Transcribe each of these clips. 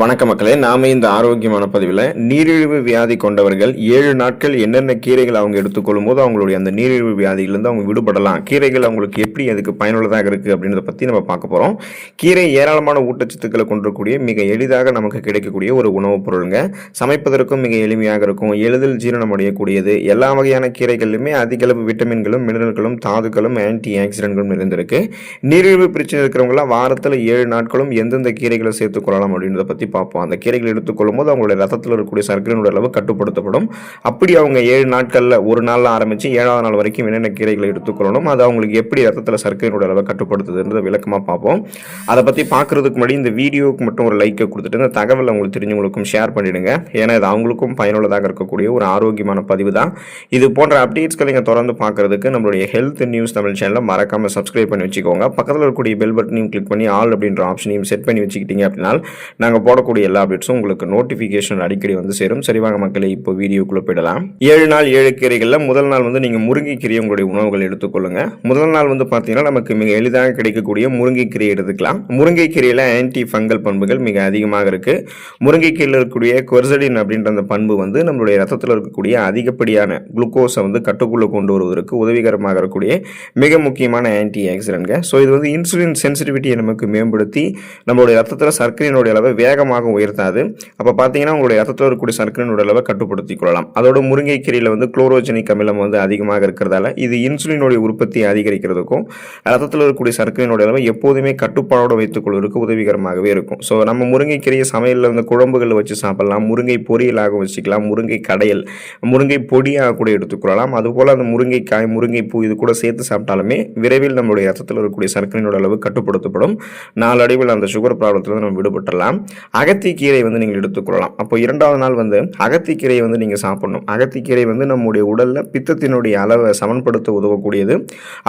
வணக்க மக்களே நாம இந்த ஆரோக்கியமான பதிவில் நீரிழிவு வியாதி கொண்டவர்கள் ஏழு நாட்கள் என்னென்ன கீரைகள் அவங்க எடுத்துக்கொள்ளும் போது அவங்களுடைய அந்த நீரிழிவு வியாதியிலிருந்து அவங்க விடுபடலாம். கீரைகள் அவங்களுக்கு எப்படி அதுக்கு பயனுள்ளதாக இருக்குது அப்படின்றத பற்றி நம்ம பார்க்க போகிறோம் கீரை ஏராளமான ஊட்டச்சத்துக்களை கொண்டிருக்கக்கூடிய மிக எளிதாக நமக்கு கிடைக்கக்கூடிய ஒரு உணவுப் பொருளுங்க. சமைப்பதற்கும் மிக எளிமையாக இருக்கும். எளிதில் ஜீரணம் அடையக்கூடியது. எல்லா வகையான கீரைகளிலுமே அதிகளவு விட்டமின்களும் மினரல்களும் தாதுக்களும் ஆன்டி ஆக்சிடென்ட்களும் இருந்திருக்கு. நீரிழிவு பிரச்சனை இருக்கிறவங்களாம் வாரத்தில் ஏழு நாட்களும் எந்தெந்த கீரைகளை சேர்த்துக்கொள்ளலாம் அப்படின்றத பற்றி பார்ப்போம். அந்த கீரைகள் எடுத்துக்கொள்ளும் போது அவங்களுடைய ரத்தத்தில் இருக்கக்கூடிய சர்க்கரையினுடைய அளவு கட்டுப்படுத்தப்படும். அப்படி அவங்க ஏழு நாட்களில் ஒரு நாளில் ஆரம்பித்து ஏழாவது நாள் வரைக்கும் என்னென்ன கீரைகளை எடுத்துக்கொள்ளணும் அது அவங்களுக்கு எப்படி ரத்தத்தில் சர்க்கரையினுடைய அளவை கட்டுப்படுத்துதுன்றதை விளக்கமாக பார்ப்போம். அதை பற்றி பார்க்குறதுக்கு முன்னாடி இந்த வீடியோவுக்கு மட்டும் ஒரு லைக்கை கொடுத்துட்டு இந்த தகவலை அவங்களுக்கு தெரிஞ்சவங்களுக்கும் ஷேர் பண்ணிடுங்க. ஏன்னா இது அவங்களுக்கும் பயனுள்ளதாக இருக்கக்கூடிய ஒரு ஆரோக்கியமான பதிவு தான். இது போன்ற அப்டேட்ஸ்களை நீங்கள் தொடர்ந்து பார்க்குறதுக்கு நம்மளுடைய ஹெல்த் நியூஸ் தமிழ் சேனலை மறக்காமல் சப்ஸ்கிரைப் பண்ணி வச்சுக்கோங்க. பக்கத்தில் இருக்கக்கூடிய பெல் பட்டனையும் கிளிக் பண்ணி ஆல் அப்படின்ற ஆப்ஷனையும் செட் பண்ணி வச்சுக்கிட்டீங்க அப்படின்னா நாங்கள் போடக்கூடிய எல்லா அப்டேட்ஸும் உங்களுக்கு நோட்டிஃபிகேஷன் அடிக்கடி வந்து சேரும். சரிவாங்க மக்களை இப்போ வீடியோக்குள்ளே போயிடலாம். ஏழு நாள் ஏழு கீரைகளில் முதல் நாள் வந்து நீங்கள் முருங்கைக்கீரை உங்களுடைய உணவுகள் எடுத்துக்கொள்ளுங்க. முதல் நாள் வந்து பார்த்தீங்கன்னா நமக்கு மிக எளிதாக கிடைக்கக்கூடிய முருங்கைக்கீரை எடுத்துக்கலாம். முருங்கைக்கீரையில் ஆன்டி ஃபங்கல் பண்புகள் மிக அதிகமாக இருக்குது முருங்கைக்கீரையில் இருக்கக்கூடிய கொர்சடின் அப்படின்ற அந்த பண்பு வந்து நம்மளுடைய ரத்தத்தில் இருக்கக்கூடிய அதிகப்படியான குளுக்கோஸை வந்து கட்டுக்குள்ளே கொண்டு வருவதற்கு உதவிகரமாக இருக்கக்கூடிய மிக முக்கியமான ஆன்டி ஆக்சிடென்ட்ங்க ஸோ இது வந்து இன்சுலின் சென்சிட்டிவிட்டியை நமக்கு மேம்படுத்தி நம்மளுடைய ரத்தத்தில் சர்க்கரையினுடைய அளவை வேகமாக உயர்த்தாது. அப்போ பார்த்தீங்கன்னா உங்களுடைய ரத்தத்தில் இருக்கக்கூடிய சர்க்கரையினுடைய அளவை கட்டுப்படுத்திக் கொள்ளலாம். அதோட முருங்கைக்கீரையில் வந்து குளோரோஜெனிக் அமிலம் வந்து அதிகமாக இருக்கிறதால இது இன்சுலினுடைய உற்பத்தியை அதிகரிக்கிறதுக்கும் ரத்தத்தில் இருக்கக்கூடிய சர்க்கரையினுடைய அளவை எப்போதுமே கட்டுப்பாடோடு வைத்துக் கொள்வதற்கு உதவிகரமாகவே இருக்கும். ஸோ நம்ம முருங்கைக்கீரையை சமையலில் வந்து குழம்புகள் வச்சு சாப்பிடலாம் முருங்கை பொரியலாக வச்சுக்கலாம் முருங்கை கடையல் முருங்கை பொடியாக கூட எடுத்துக்கொள்ளலாம் அதுபோல் அந்த முருங்கைக்காய் முருங்கைப்பூ இது கூட சேர்த்து சாப்பிட்டாலுமே விரைவில் நம்மளுடைய ரத்தத்தில் இருக்கக்கூடிய சர்க்கரையினோட அளவு கட்டுப்படுத்தப்படும். நாளடைவில் அந்த சுகர் ப்ராப்ளத்தில் நம்ம விடுபட்டலாம் அகத்திக்கீரை வந்து நீங்கள் எடுத்துக்கொள்ளலாம். அப்போ இரண்டாவது நாள் வந்து அகத்திக்கீரையை வந்து நீங்கள் சாப்பிடணும். அகத்திக்கீரை வந்து நம்முடைய உடலில் பித்தத்தினுடைய அளவை சமன்படுத்த உதவக்கூடியது.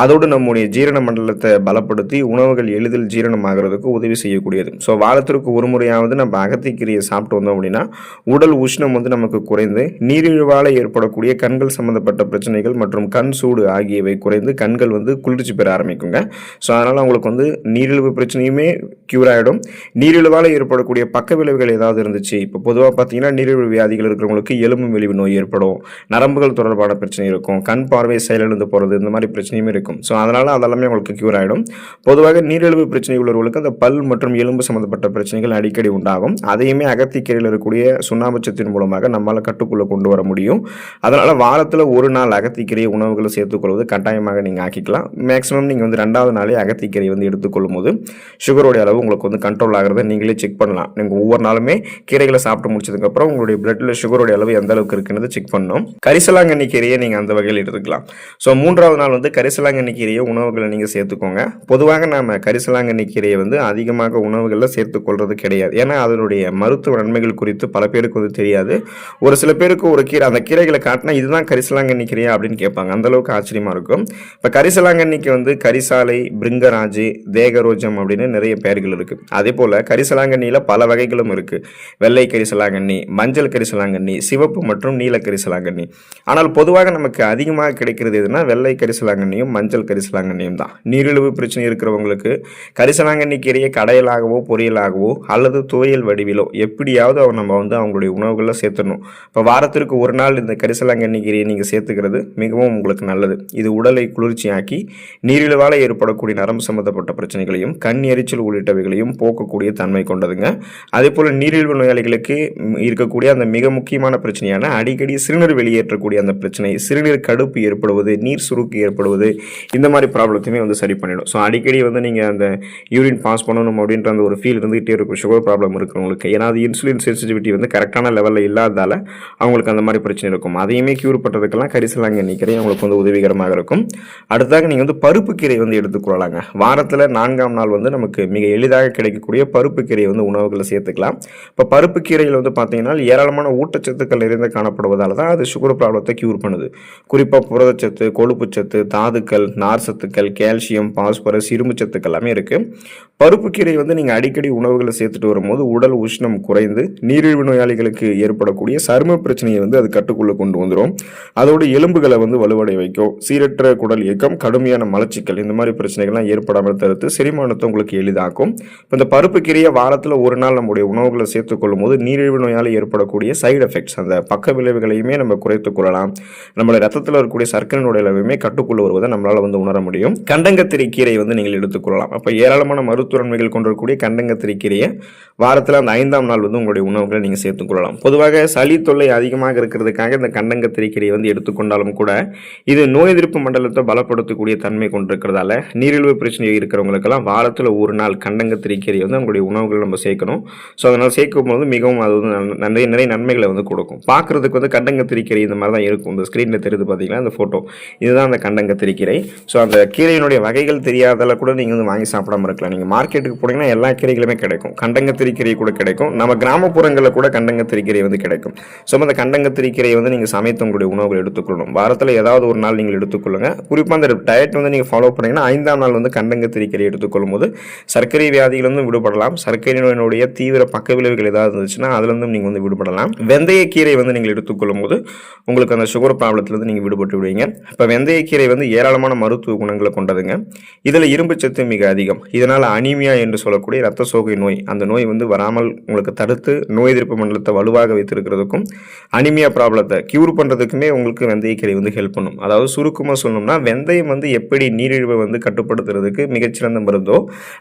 அதோடு நம்முடைய ஜீரண மண்டலத்தை பலப்படுத்தி உணவுகள் எளிதில் ஜீரணமாகிறதுக்கு உதவி செய்யக்கூடியது. ஸோ வாரத்திற்கு ஒரு முறையாவது நம்ம அகத்திக்கீரையை சாப்பிட்டு வந்தோம் அப்படின்னா உடல் உஷ்ணம் வந்து நமக்கு குறைந்து நீரிழிவால் ஏற்படக்கூடிய கண்கள் சம்பந்தப்பட்ட பிரச்சனைகள் மற்றும் கண் சூடு ஆகியவை குறைந்து கண்கள் வந்து குளிர்ச்சி பெற ஆரம்பிக்குங்க. ஸோ அதனால் அவங்களுக்கு வந்து நீரிழிவு பிரச்சனையுமே க்யூர் ஆகிடும் நீரிழிவால் ஏற்படக்கூடிய பக்க விளைவுகள் ஏதாவது இருந்துச்சு. இப்போ பொதுவாக பார்த்தீங்கன்னா நீரிழிவு வியாதிகள் இருக்கிறவங்களுக்கு எலும்பு மெலிவு நோய் ஏற்படும். நரம்புகள் தொடர்பான பிரச்சனை இருக்கும். கண் பார்வை செயலிழந்து போகிறது இந்த மாதிரி பிரச்சனையுமே இருக்கும். ஸோ அதனால் அதெல்லாமே அவங்களுக்கு க்யூர் ஆகிடும் பொதுவாக நீரிழிவு பிரச்சனை உள்ளவர்களுக்கு அந்த பல் மற்றும் எலும்பு சம்மந்தப்பட்ட பிரச்சனைகள் அடிக்கடி உண்டாகும். அதையுமே அகத்திக்கீரையில் இருக்கக்கூடிய சுண்ணாம்புச்சத்தின் மூலமாக நம்மளால் கட்டுக்குள்ளே கொண்டு வர முடியும். அதனால் வாரத்தில் ஒரு நாள் அகத்திக்கீரை உணவுகளை சேர்த்துக்கொள்வது கட்டாயமாக நீங்கள் ஆக்கிக்கலாம். மேக்ஸிமம் நீங்கள் வந்து ரெண்டாவது நாளே அகத்திக்கீரை வந்து எடுத்துக்கொள்ளும் போது சுகருடைய அளவு உங்களுக்கு வந்து கண்ட்ரோல் ஆகிறத நீங்களே செக் பண்ணலாம். நீங்கள் ஒவ்வொரு நாளுமே கீரைகளை சாப்பிட்டு முடிச்சதுக்கப்புறம் உங்களுடைய பிளட்டில் சுகருடைய அளவு எந்த அளவுக்கு இருக்குன்னு செக் பண்ணணும். கரிசலாங்கண்ணி கீரையை நீங்கள் அந்த வகையில் எடுத்துக்கலாம். ஸோ மூன்றாவது நாள் வந்து கரிசலாங்கண்ணி கீரையை உணவுகளை நீங்கள் சேர்த்துக்கோங்க. பொதுவாக நாம் கரிசலாங்கண்ணி கீரையை வந்து அதிகமாக உணவுகளில் சேர்த்துக்கொள்வது கிடையாது. ஏன்னா அதனுடைய மருத்துவ நன்மைகள் குறித்து பல பேருக்கு வந்து தெரியாது. ஒரு சில பேருக்கு ஒரு கீரை அந்த கீரைகளை காட்டினா இதுதான் கரிசலாங்கண்ணி கீரையா அப்படின்னு கேட்பாங்க. அந்தளவுக்கு ஆச்சரியமாக இருக்கும். இப்போ கரிசலாங்கண்ணிக்கு வந்து கரிசாலை பிருங்கராஜு தேகரோஜம் அப்படின்னு நிறைய பெயர்கள் இருக்குது அதே போல் கரிசலாங்கண்ணியில் பல வகைகளும் இருக்குது வெள்ளை கரிசலாங்கண்ணி மஞ்சள் கரிசலாங்கண்ணி சிவப்பு மற்றும் நீல கரிசலாங்கண்ணி. ஆனால் பொதுவாக நமக்கு அதிகமாக கிடைக்கிறது எதுனா வெள்ளை கரிசலாங்கண்ணியும் மஞ்சள் கரிசலாங்கண்ணியும் தான். நீரிழிவு பிரச்சனை இருக்கிறவங்களுக்கு கரிசலாங்கண்ணி கீரையை கடையலாகவோ பொரியலாகவோ அல்லது துவையல் வடிவிலோ எப்படியாவது அவன் நம்ம வந்து அவங்களுடைய உணவுகளில் சேர்த்துடணும். இப்போ வாரத்திற்கு ஒரு நாள் இந்த கரிசலாங்கண்ணி கீரையை நீங்கள் சேர்த்துக்கிறது மிகவும் உங்களுக்கு நல்லது. இது உடலை குளிர்ச்சியாக்கி நீரிழிவால் ஏற்படக்கூடிய நரம்பு சம்பந்தப்பட்ட பிரச்சனைகளையும் கண் எரிச்சல் உள்ளிட்ட உள்ளிட்டவைகளையும் போக்கக்கூடிய தன்மை கொண்டதுங்க. அதே போல் நீரிழிவு நோயாளிகளுக்கு இருக்கக்கூடிய அந்த மிக முக்கியமான பிரச்சனையான அடிக்கடி சிறுநீர் வெளியேற்றக்கூடிய அந்த பிரச்சனை சிறுநீர் கடுப்பு ஏற்படுவது நீர் சுருக்கு ஏற்படுவது இந்த மாதிரி ப்ராப்ளத்தையுமே வந்து சரி பண்ணிடும். ஸோ அடிக்கடி வந்து நீங்கள் அந்த யூரின் பாஸ் பண்ணணும் அப்படின்ற அந்த ஒரு ஃபீல் இருந்துகிட்டே இருக்கும். சுகர் ப்ராப்ளம் இருக்கிறவங்களுக்கு ஏன்னா அது இன்சுலின் சென்சிட்டிவிட்டி வந்து கரெக்டான லெவலில் இல்லாததால் அவங்களுக்கு அந்த மாதிரி பிரச்சனை இருக்கும். அதையுமே க்யூர் பண்ணுறதுக்கெல்லாம் கரிசலாங்க நிற்கிறே அவங்களுக்கு வந்து உதவிகரமாக இருக்கும். அடுத்ததாக நீங்கள் வந்து பருப்பு கீரை வந்து எடுத்துக்கொள்ளலாங்க வாரத்தில் நான்காம் நாள் வந்து நமக்கு மிக எளிதாக கிடைக்கக்கூடிய பருப்பு கீரையை வந்து உணவுகளை சேர்த்துக்கலாம். இப்போ பருப்பு கீரையில் வந்து பார்த்தீங்கன்னா ஏராளமான ஊட்டச்சத்துக்கள் நிறைந்த காணப்படுவதால் தான் அது சுகர் ப்ராப்ளத்தை க்யூர் பண்ணுது. குறிப்பாக புரதச்சத்து கொழுப்புச்சத்து தாதுக்கள் நார் சத்துக்கள் கால்சியம் பாஸ்பரஸ் இரும்பு சத்துக்கள் எல்லாமே இருக்குது பருப்பு கீரை வந்து நீங்கள் அடிக்கடி உணவுகளை சேர்த்துட்டு வரும்போது உடல் உஷ்ணம் குறைந்து நீரிழிவு நோயாளிகளுக்கு ஏற்படக்கூடிய சரும பிரச்சனையை வந்து அது கட்டுக்குள்ளே கொண்டு வந்துடும் அதோட எலும்புகளை வந்து வலுவடை வைக்கும். சீரற்ற குடல் இயக்கம் கடுமையான மலச்சிக்கல் இந்த மாதிரி பிரச்சனைகள்லாம் ஏற்படாமல் தடுத்து செரிமானத்தை உங்களுக்கு எளிதாக்கும். இப்போ இந்த பருப்பு கீரையை வாரத்தில் ஒரு நாள் நம்முடைய உணவுகளை சேர்த்துக்கொள்ளும் போது நீரிழிவு நோயால் ஏற்படக்கூடிய சைடு எஃபெக்ட்ஸ் அந்த பக்க விளைவுகளையுமே நம்ம குறைத்துக் கொள்ளலாம். நம்மளுடைய ரத்தத்தில் இருக்கக்கூடிய சர்க்கரையினுடைய அளவுமே கட்டுக்குள்ள வருவதை நம்மளால் வந்து உணர முடியும். கண்டங்கத்திரி கீரை வந்து நீங்கள் எடுத்துக்கொள்ளலாம் அப்போ ஏராளமான மருத்துவன்மைகள் கொண்டிருக்கக்கூடிய கண்டங்கத்திரி கீரையை வாரத்தில் அந்த ஐந்தாம் நாள் வந்து உங்களுடைய உணவுகளை நீங்கள் சேர்த்துக்கொள்ளலாம் பொதுவாக சளி தொல்லை அதிகமாக இருக்கிறதுக்காக இந்த கண்டங்கத்திரி கீரையை வந்து எடுத்துக்கொண்டாலும் கூட இது நோய் எதிர்ப்பு மண்டலத்தை பலப்படுத்தக்கூடிய தன்மை கொண்டிருக்கிறதால நீரிழிவு பிரச்சனை இருக்கிறவங்களுக்கெல்லாம் வாரத்தில் ஒரு நாள் கண்டங்க கீரை வந்து அவங்களுடைய உணவுகள் நம்ம சேர்க்கணும். ஸோ அதனால் சேர்க்கும் போது மிகவும் அது வந்து நிறைய நிறைய நன்மைகளை வந்து கொடுக்கும். பார்க்குறதுக்கு வந்து கண்டங்கத்திரி கீரை இந்த மாதிரி தான் இருக்கும். இந்த ஸ்க்ரீனில் தெரியுது பார்த்தீங்கன்னா அந்த ஃபோட்டோ இதுதான் அந்த கண்டங்கத்திரி கீரை ஸோ அந்த கீரையினுடைய வகைகள் தெரியாதால கூட நீங்கள் வந்து வாங்கி சாப்பிடாம இருக்கலாம். நீங்கள் மார்க்கெட்டுக்கு போனீங்கன்னா எல்லா கீரைகளுமே கிடைக்கும். கண்டங்கத்திரி கீரை கூட கிடைக்கும். நம்ம கிராமப்புறங்களில் கூட கண்டங்கத்திரி கீரை வந்து கிடைக்கும். ஸோ அந்த கண்டங்கத்திரி கீரையை வந்து நீங்கள் சமைத்து உங்களுடைய உணவுகள் எடுத்துக்கொள்ளணும். வாரத்தில் ஏதாவது ஒரு நாள் நீங்கள் எடுத்துக்கொள்ளுங்க. குறிப்பாக அந்த டயட் வந்து நீங்கள் ஃபாலோ பண்ணீங்கன்னா ஐந்தாம் நாள் வந்து கண்டங்கத்திரி கீரை எடுத்துக்கொள்ளும் போது சர்க்கரை வியாதியிலிருந்து விடுபடலாம். சர்க்கரை நோயினுடைய தீவிர பக்க விளைவுகள் ஏதாவது இருந்துச்சுன்னா அதுலேருந்தும் நீங்கள் வந்து விடுபடலாம். வெந்தயக்கீரை வந்து நீங்கள் எடுத்துக்கொள்ளும் போது உங்களுக்கு அந்த சுகர் ப்ராப்ளத்துலேருந்து நீங்கள் விடுபட்டு விடுவீங்க. இப்போ வெந்தயக்கீரை வந்து ஏராளமான மருத்துவ குணங்களை கொண்டதுங்க. இதில் இரும்பு சத்து மிக அதிகம். இதனால் அனிமியா என்று சொல்லக்கூடிய ரத்த சோகை நோய் அந்த நோய் வந்து வராமல் உங்களுக்கு தடுத்து நோய் எதிர்ப்பு மண்டலத்தை வலுவாக வைத்திருக்கிறதுக்கும் அனிமியா ப்ராப்ளத்தை க்யூர் பண்ணுறதுக்குமே உங்களுக்கு வெந்தயக்கீரை வந்து ஹெல்ப் பண்ணும். அதாவது சுருக்கமாக சொல்லணும்னா வெந்தயம் வந்து எப்படி நீரிழிவை வந்து கட்டுப்படுத்துறதுக்கு மிகச்சிறந்த மருந்தோ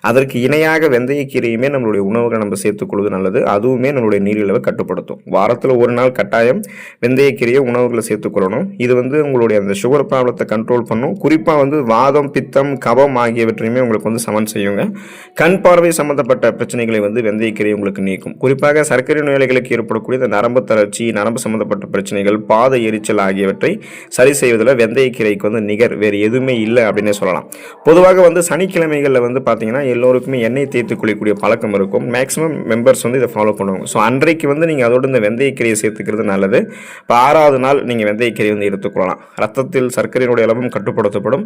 அதற்கு இணையாக வெந்தயக்கீரையுமே நம்மளுடைய உணவுகளை நம்ம சேர்த்துக்கொள்வது நல்லது. அதுவுமே நம்மளுடைய நீரிழிவை கட்டுப்படுத்தும். வாரத்தில் ஒரு நாள் கட்டாயம் வெந்தயக்கீரையை உணவுகளை சேர்த்துக்கொள்ளணும் இது வந்து உங்களுடைய அந்த சுகர் ப்ராப்ளத்தை கண்ட்ரோல் பண்ணும். குறிப்பாக வந்து வாதம் பித்தம் கபம் ஆகியவற்றையுமே உங்களுக்கு வந்து சமன் செய்யுங்க. கண் பார்வை சம்பந்தப்பட்ட பிரச்சனைகளை வந்து வெந்தயக்கீரை உங்களுக்கு நீக்கும். குறிப்பாக சர்க்கரை நோயாளிகளுக்கு ஏற்படக்கூடிய இந்த நரம்பு தளர்ச்சி நரம்பு சம்பந்தப்பட்ட பிரச்சனைகள் பாத எரிச்சல் ஆகியவற்றை சரி செய்வதில் வெந்தயக்கீரைக்கு வந்து நிகர். வேறு எதுவுமே இல்லை அப்படின்னே சொல்லலாம். பொதுவாக வந்து சனிக்கிழமைகளில் வந்து பார்த்தீங்கன்னா எல்லோருக்குமே எண்ணெய் தேய்த்து குளிக்கக்கூடிய பழக்கம் இருக்கும். மேக்ஸிமம் மெம்பர்ஸ் வந்து இதை ஃபாலோ பண்ணுவாங்க. ஸோ அன்றைக்கு வந்து நீங்கள் அதோடு இந்த வெந்தயக்கீரையை சேர்த்துக்கிறது நல்லது. இப்போ ஆறாவது நாள் நீங்கள் வெந்தயக்கீரை வந்து எடுத்துக்கொள்ளலாம் ரத்தத்தில் சர்க்கரையினுடைய அளவும் கட்டுப்படுத்தப்படும்.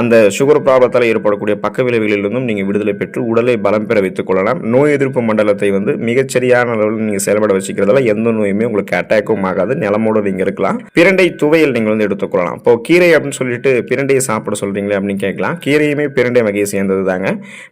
அந்த சுகர் ப்ராப்ளத்தால் ஏற்படக்கூடிய பக்க விளைவுகளிலிருந்தும் நீங்கள் விடுதலை பெற்று உடலை பலம் பெற வைத்துக் கொள்ளலாம். நோய் எதிர்ப்பு மண்டலத்தை வந்து மிகச்சரியான அளவில் நீங்கள் செயல்பட வச்சுக்கிறதால எந்த நோயுமே உங்களுக்கு அட்டாக்கும் ஆகாது. நிலமோடு நீங்கள் இருக்கலாம். பிரண்டை துவையல் நீங்கள் வந்து எடுத்துக்கொள்ளலாம் இப்போ கீரை அப்படின்னு சொல்லிட்டு பிரண்டையை சாப்பிட சொல்கிறீங்களே அப்படின்னு கேட்கலாம். கீரையுமே பிரண்டை வகையை சேர்ந்தது தாங்க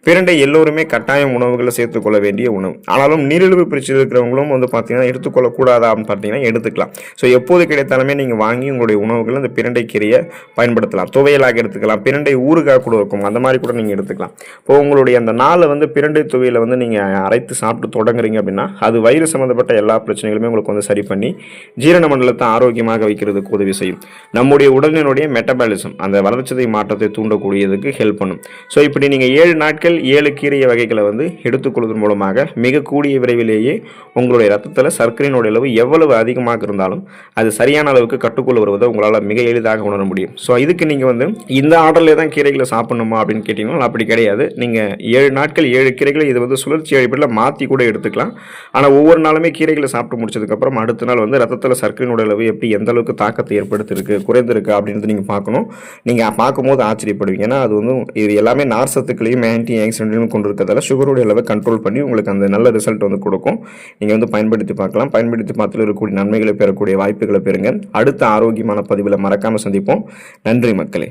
பிரண்டை எல்லோரும் கட்டாயம் உணவுகளை சேர்த்துக்கொள்ள வேண்டிய உணவு. ஆனாலும் நீரிழிவு பிரச்சனை இருக்கிறவங்களும் வந்து பார்த்தீங்கன்னா எடுத்துக்கொள்ளக்கூடாதா அப்படின்னு பார்த்தீங்கன்னா எடுத்துக்கலாம். ஸோ எப்போது கிடைத்தாலுமே நீங்கள் வாங்கி உங்களுடைய உணவுகள் அந்த பிரண்டை கீரையை பயன்படுத்தலாம். துவையலாக எடுத்துக்கலாம். பிரண்டை ஊறுகாய் கூட இருக்கும். அந்த மாதிரி கூட நீங்கள் எடுத்துக்கலாம். இப்போ உங்களுடைய அந்த நாளை வந்து பிரண்டை துவையில வந்து நீங்கள் அரைத்து சாப்பிட்டு தொடங்குறீங்க அப்படின்னா அது வயிறு சம்மந்தப்பட்ட எல்லா பிரச்சனைகளுமே உங்களுக்கு வந்து சரி பண்ணி ஜீரண மண்டலத்தை ஆரோக்கியமாக வைக்கிறதுக்கு உதவி செய்யும். நம்முடைய உடலினுடைய மெட்டபாலிசம் அந்த வளர்ச்சிதை மாற்றத்தை தூண்டக்கூடியதுக்கு ஹெல்ப் பண்ணும். ஸோ இப்படி நீங்கள் ஏழு நாட்கள் ஏழு கீரை வகைகளை வந்து எடுத்துக்கொள்வதன் மூலமாக மிக கூடிய விரைவிலேயே உங்களுடைய ரத்தத்தில் சர்க்கரையினுடைய அளவு எவ்வளவு அதிகமாக இருந்தாலும் அது சரியான அளவுக்கு கட்டுக்குள்ள வருவதை உங்களால் மிக எளிதாக உணர முடியும். ஸோ இதுக்கு நீங்கள் வந்து இந்த ஆர்டர்லேயே தான் கீரைகளை சாப்பிடணுமா அப்படின்னு கேட்டிங்கன்னா அப்படி கிடையாது. நீங்கள் ஏழு நாட்கள் ஏழு கீரைகளை இது வந்து சுழற்சி அடிப்படையில் மாற்றி கூட எடுத்துக்கலாம். ஆனால் ஒவ்வொரு நாளுமே கீரைகளை சாப்பிட்டு முடிச்சதுக்கப்புறம் அடுத்த நாள் வந்து ரத்தத்தில் சர்க்கரையினுடைய அளவு எப்படி எந்த அளவுக்கு தாக்கத்தை ஏற்படுத்திருக்கு குறைந்திருக்கு அப்படின்றது நீங்கள் பார்க்கணும். நீங்கள் பார்க்கும்போது ஆச்சரியப்படுவீங்க. ஏன்னா அது வந்து இது எல்லாமே நார்சத்துக்களையும் ஆன்டி ஆக்சிடென்ட்லையும் கொண்டு இருக்கிறதால சுகருடைய அளவை கண்ட்ரோல் பண்ணி உங்களுக்கு அந்த நல்ல ரிசல்ட் வந்து கொடுக்கும். நீங்கள் வந்து பயன்படுத்தி பார்க்கலாம். பயன்படுத்தி பார்த்துல இருக்கக்கூடிய நன்மைகளை பெறக்கூடிய வாய்ப்புகளை பெறுங்க. அடுத்த ஆரோக்கியமான பதிவில் மறக்காமல் சந்திப்போம். நன்றி மக்களே.